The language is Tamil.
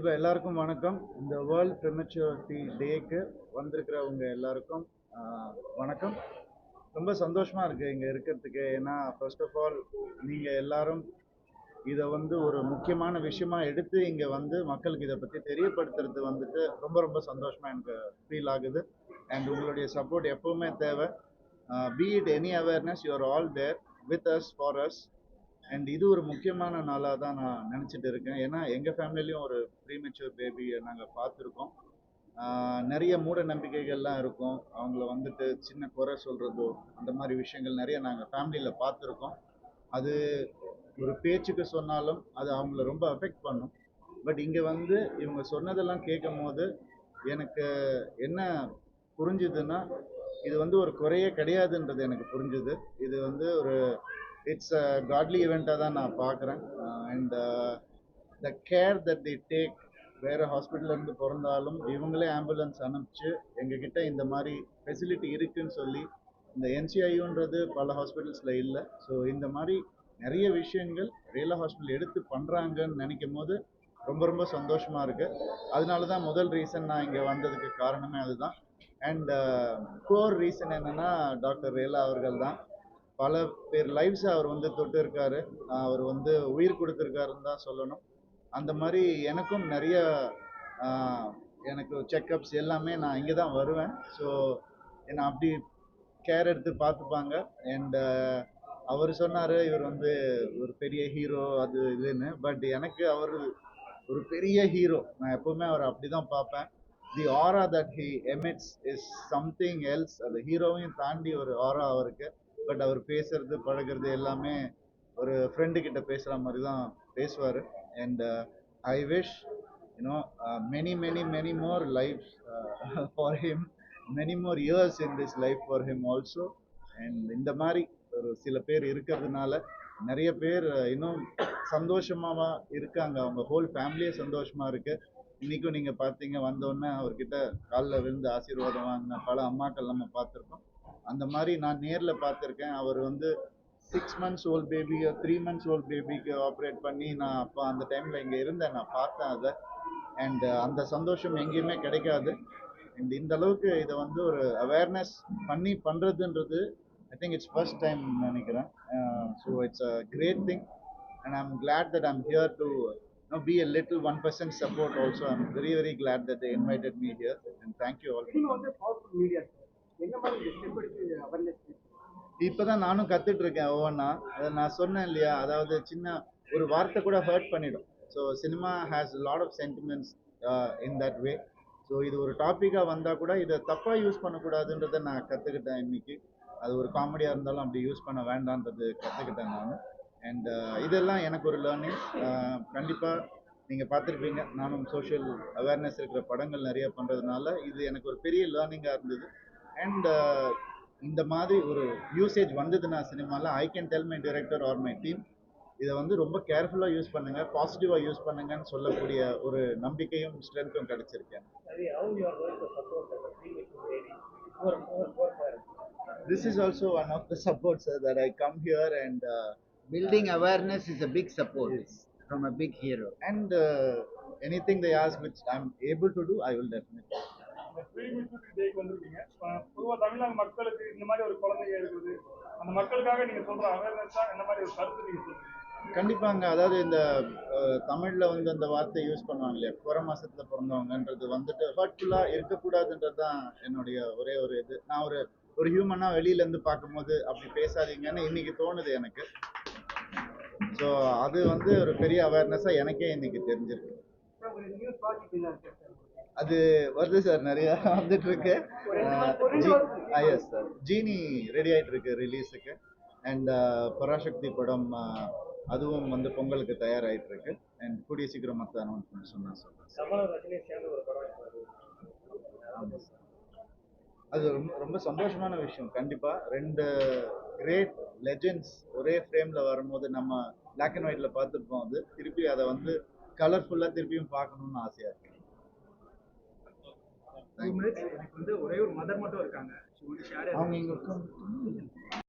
கண்டிப்பாக எல்லாருக்கும் வணக்கம். இந்த வேர்ல்ட் ப்ரிமெச்சுரிட்டி டேக்கு வந்திருக்கிறவங்க எல்லாருக்கும் வணக்கம். ரொம்ப சந்தோஷமாக இருக்குது இங்கே இருக்கிறதுக்கு. ஏன்னா ஃபர்ஸ்ட் ஆஃப் ஆல் நீங்கள் எல்லாரும் இதை வந்து ஒரு முக்கியமான விஷயமா எடுத்து இங்கே வந்து மக்களுக்கு இதை பற்றி தெரியப்படுத்துறது வந்துட்டு ரொம்ப ரொம்ப சந்தோஷமாக எனக்கு ஃபீல் ஆகுது. அண்ட் உங்களுடைய சப்போர்ட் எப்போவுமே தேவை. Be it any awareness you are all there with us for us and இது ஒரு முக்கியமான நாளாக தான் நான் நினச்சிட்டு இருக்கேன். ஏன்னா எங்கள் ஃபேமிலிலையும் ஒரு ப்ரீமெச்சூர் பேபியை நாங்கள் பார்த்துருக்கோம். நிறைய மூட நம்பிக்கைகள்லாம் இருக்கும். அவங்கள வந்துட்டு சின்ன குறை சொல்கிறதோ அந்த மாதிரி விஷயங்கள் நிறைய நாங்கள் ஃபேமிலியில் பார்த்துருக்கோம். அது ஒரு பேச்சுக்கு சொன்னாலும் அது அவங்கள ரொம்ப அஃபெக்ட் பண்ணும். பட் இங்கே வந்து இவங்க சொன்னதெல்லாம் கேட்கும் போது எனக்கு என்ன புரிஞ்சுதுன்னா இது வந்து ஒரு குறையே கிடையாதுன்றது எனக்கு புரிஞ்சுது. இது வந்து ஒரு இட்ஸ் அ காட்லி ஈவெண்ட்டாக தான் நான் பார்க்குறேன். And the care that the take வேறு ஹாஸ்பிட்டல்லேருந்து பிறந்தாலும் இவங்களே ஆம்புலன்ஸ் அனுப்பிச்சு எங்ககிட்ட இந்த மாதிரி ஃபெசிலிட்டி இருக்குன்னு சொல்லி இந்த என்சிஐயுன்றது பல ஹாஸ்பிட்டல்ஸில் இல்லை. ஸோ இந்த மாதிரி நிறைய விஷயங்கள் ரேலா ஹாஸ்பிட்டல் எடுத்து பண்ணுறாங்கன்னு நினைக்கும் போது ரொம்ப ரொம்ப சந்தோஷமாக இருக்குது அதனால தான் முதல் ரீசன் நான் இங்கே வந்ததுக்கு காரணமே அதுதான். அண்ட் கோர் ரீசன் என்னென்னா டாக்டர் ரேலா அவர்கள் தான். பல பேர் லைஃப்ஸை அவர் வந்து தொட்டு இருக்காரு அவர் வந்து உயிர் கொடுத்துருக்காருன்னு தான் சொல்லணும். அந்த மாதிரி எனக்கும் நிறைய எனக்கு செக்கப்ஸ் எல்லாமே நான் இங்கே தான் வருவேன். ஸோ என்னை அப்படி கேர் எடுத்து பார்த்துப்பாங்க. அண்ட் அவர் சொன்னார் இவர் வந்து ஒரு பெரிய ஹீரோ அது இதுன்னு. பட் எனக்கு அவர் ஒரு பெரிய ஹீரோ நான் எப்போவுமே அவர் அப்படி தான் பார்ப்பேன். The aura that he emits is something else அந்த ஹீரோவையும் தாண்டி ஒரு ஆரா அவருக்கு. பட் அவர் பேசுறது பழகுறது எல்லாமே ஒரு ஃப்ரெண்டு கிட்ட பேசுகிற மாதிரி தான் பேசுவார். And I wish you know many many many more life for him many more years in this life for him also and இந்த மாதிரி ஒரு சில பேர் இருக்கிறதுனால நிறைய பேர் uh, இன்னும் சந்தோஷமாக இருக்காங்க. அவங்க ஹோல் ஃபேமிலியே சந்தோஷமாக இருக்கு. இன்றைக்கும் நீங்கள் பார்த்தீங்க வந்தோடனே அவர்கிட்ட காலில் விழுந்து ஆசீர்வாதம் வாங்கின பல அம்மாக்கள் நம்ம பார்த்துருக்கோம். அந்த மாதிரி நான் நேரில் பார்த்துருக்கேன் அவர் வந்து சிக்ஸ் மந்த்ஸ் ஓல்ட் பேபியோ த்ரீ மந்த்ஸ் ஓல்ட் பேபிக்கு ஆப்ரேட் பண்ணி நான் அப்போ அந்த டைமில் இங்கே இருந்தேன் நான் பார்த்தேன் அதை அண்ட் அந்த சந்தோஷம் எங்கேயுமே கிடைக்காது அண்ட் இந்த அளவுக்கு இதை வந்து ஒரு அவேர்னஸ் பண்ணி பண்ணுறதுன்றது I think it's first time நினைக்கிறேன் so it's a great thing and I am glad that I'm here to know, be a little 1% support also. I'm very, very glad that they invited me here. And thank you all. இப்போதான் நானும் கத்துட்டு இருக்கேன் ஒவ்வொன்றா அதை நான் சொன்னேன் இல்லையா? அதாவது சின்ன ஒரு வார்த்தை கூட ஹர்ட் பண்ணிடும். So cinema has lot of sentiments in that way so இது ஒரு டாப்பிக்காக வந்தால் கூட இதை தப்பாக யூஸ் பண்ணக்கூடாதுன்றதை நான் கற்றுக்கிட்டேன் இன்னைக்கு. அது ஒரு காமெடியாக இருந்தாலும் அப்படி யூஸ் பண்ண வேண்டான்றது கற்றுக்கிட்டேன் நான். அண்ட் uh, இதெல்லாம் எனக்கு ஒரு லேர்னிங் uh, கண்டிப்பாக நீங்கள் பார்த்துருப்பீங்க. நானும் சோஷியல் அவேர்னஸ் இருக்கிற படங்கள் நிறைய பண்ணுறதுனால இது எனக்கு ஒரு பெரிய லேர்னிங்காக இருந்தது. அண்ட் இந்த மாதிரி ஒரு யூசேஜ் வந்ததுன்னா சினிமாவில் I can tell my director or my team இதை வந்து ரொம்ப கேர்ஃபுல்லாக யூஸ் பண்ணுங்க பாசிட்டிவாக யூஸ் பண்ணுங்கன்னு சொல்லக்கூடிய ஒரு நம்பிக்கையும் ஸ்ட்ரென்த்தும் கிடைச்சிருக்கேன் சரி how you are going to support the premature baby for for for for This is also one of the supports uh, that I come here and uh, Building awareness is a big support from a big வந்திருக்கீங்க. பொதுவாக தமிழ்நாடு மக்களுக்கு இந்த மாதிரி ஒரு குழந்தைங்க இருக்குது. அந்த மக்களுக்காக நீங்க சொல்ற அவேர்னஸ் தான் இந்த மாதிரி ஒரு கருத்து நீங்க சொல்றீங்க. கண்டிப்பாங்க. அதாவது இந்த தமிழ்ல வந்து அந்த வார்த்தை யூஸ் பண்ணுவாங்க இல்லையா? குறை மாசத்துல பிறந்தவங்கன்றது வந்துட்டு ஹர்ட்ஃபுல்லா இருக்கக்கூடாதுன்றது தான் என்னுடைய ஒரே ஒரு இது. நான் ஒரு ஒரு ஹியூமனா வெளியில இருந்து பார்க்கும்போது அப்படி பேசாதீங்கன்னு இன்னைக்கு தோணுது எனக்கு. ஸோ அது வந்து ஒரு பெரிய அவேர்னஸா எனக்கே இன்னைக்கு தெரிஞ்சிருக்கு. அது வருது சார் நிறைய வந்துட்டு இருக்கு எஸ் சார் ஜீனி ரெடி ஆயிட்டு இருக்கு ரிலீஸுக்கு அண்ட் பராசக்தி படம் அதுவும் வந்து பொங்கலுக்கு தயாராயிட்டு இருக்கு அண்ட் கூடிய சீக்கிரம் மற்ற அனௌன்ஸ்மெண்ட் சொன்னா சார் அது ரொம்ப ரொம்ப சந்தோஷமான விஷயம். கண்டிப்பா ரெண்டு கிரேட் லெஜெண்ட்ஸ் ஒரே ஃப்ரேம்ல வரும்போது நம்ம பிளாக் அண்ட் ஒயிட்ல பார்த்துருப்போம் அது. திருப்பி அதை வந்து கலர்ஃபுல்லா திருப்பியும் பார்க்கணும்னு ஆசையா இருக்கு. எனக்கு வந்து ஒரே ஒரு மதர் மட்டும் இருக்காங்க. அவங்க உட்கார்ந்து